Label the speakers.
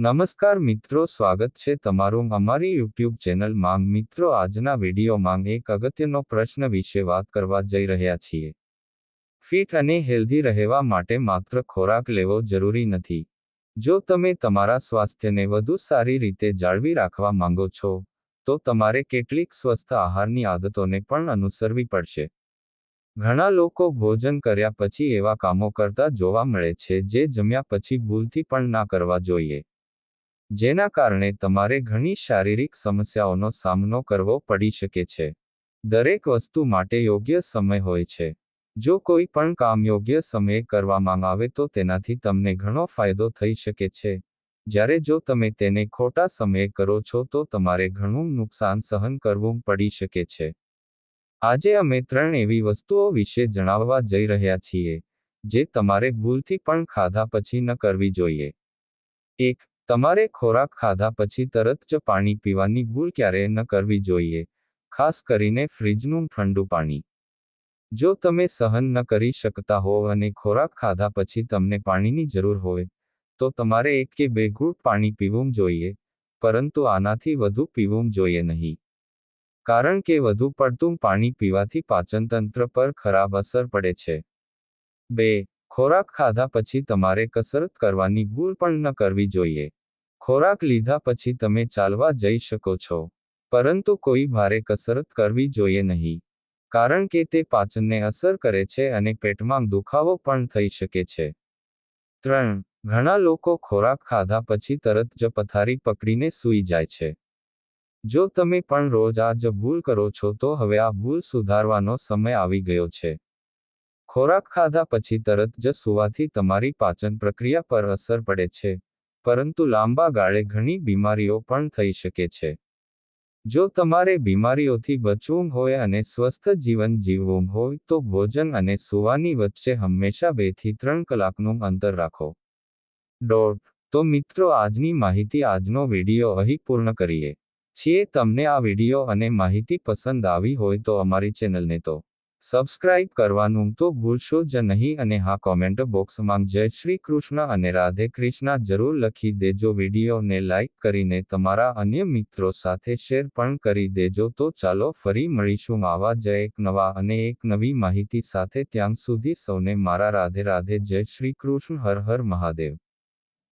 Speaker 1: નમસ્કાર મિત્રો, સ્વાગત છે તમારું અમારી યુટ્યુબ ચેનલ માંગ મિત્રો, આજના વીડિયો માંગ એક અગત્યનો પ્રશ્ન વિશે વાત કરવા જઈ રહ્યા છીએ. ફિટ અને હેલ્ધી રહેવા માટે માત્ર ખોરાક લેવો જરૂરી નથી. જો તમે તમારા સ્વાસ્થ્યને વધુ સારી રીતે જાળવી રાખવા માંગો છો, તો તમારે કેટલીક સ્વસ્થ આહારની આદતોને પણ અનુસરવી પડશે. ઘણા લોકો ભોજન કર્યા પછી એવા કામો કરતા જોવા મળે છે જે જમ્યા પછી ભૂલથી પણ ના કરવા જોઈએ. જેના કારણે તમારે ઘણી શારીરિક સમસ્યાઓનો સામનો કરવો પડી શકે છે. દરેક વસ્તુ માટે યોગ્ય સમય હોય છે. જો કોઈ પણ કામ યોગ્ય સમયે કરવામાં આવે તો તેનાથી તમને ઘણો ફાયદો થઈ શકે છે. જ્યારે જો તમે તેને ખોટા સમયે કરો છો તો તમારે ઘણું નુકસાન સહન કરવું પડી શકે છે. આજે અમે ત્રણ એવી વસ્તુઓ વિશે જણાવવા જઈ રહ્યા છીએ, જે તમારે ભૂલથી પણ ખાધા પછી ન કરવી જોઈએ. એક તમારે ખોરાક ખાધા પછી તરત જ પાણી પીવાની ભૂલ ક્યારેય ન કરવી જોઈએ, ખાસ કરીને ફ્રિજનું ઠંડુ પાણી. જો તમે સહન ન કરી શકતા હો અને ખોરાક ખાધા પછી તમને પાણીની જરૂર હોય, તો તમારે એક કે બે ઘૂંટ પાણી પીવું જોઈએ, પરંતુ આનાથી વધુ પીવું જોઈએ નહીં. કારણ કે વધુ પડતું પાણી પીવાથી પાચનતંત્ર પર ખરાબ અસર પડે છે. બે, ખોરાક ખાધા પછી તમારે કસરત કરવાની ભૂલ પણ ન કરવી જોઈએ. ખોરાક લીધા પછી તમે ચાલવા જઈ શકો છો. પરંતુ કોઈ ભારે કસરત કરવી જોઈએ નહીં. કારણ કે તે પાચનને અસર કરે છે અને પેટમાં દુખાવો પણ થઈ શકે છે. ત્રણ. ઘણા લોકો ખોરાક ખાધા પછી તરત જ પથારી પકડીને સૂઈ જાય છે. જો તમે પણ રોજ આ જ ભૂલ કરો છો તો હવે આ ભૂલ સુધારવાનો સમય આવી ગયો છે. ખોરાક ખાધા પછી તરત જ સુવાથી તમારી પાચન પ્રક્રિયા પર અસર પડે છે. પરંતુ લાંબા ગાળે ઘણી બીમારીઓ પણ થઈ શકે છે. જો તમારે બીમારીઓથી બચવું હોય અને સ્વસ્થ જીવન જીવવું હોય તો ભોજન અને સુવાની વચ્ચે હંમેશા બેથી ત્રણ કલાકનું અંતર રાખો. ડોટ તો મિત્રો, આજની માહિતી આજનો વીડિયો અહીં પૂર્ણ કરીએ. છીએ તમને આ વીડિયો અને માહિતી પસંદ આવી હોય તો અમારી ચેનલને તો સબસ્ક્રાઇબ કરવાનું તો ભૂલશો જ નહીં અને હા કોમેન્ટ બોક્સમાં જય શ્રી કૃષ્ણ અને રાધે કૃષ્ણ જરૂર લખી દેજો વિડીયોને લાઇક કરીને તમારા અન્ય મિત્રો સાથે શેર પણ કરી દેજો. તો ચાલો ફરી મળીશું આવા જ એક નવા અને એક નવી માહિતી સાથે. ત્યાં સુધી સૌને મારા રાધે રાધે જય શ્રી કૃષ્ણ, હર હર મહાદેવ.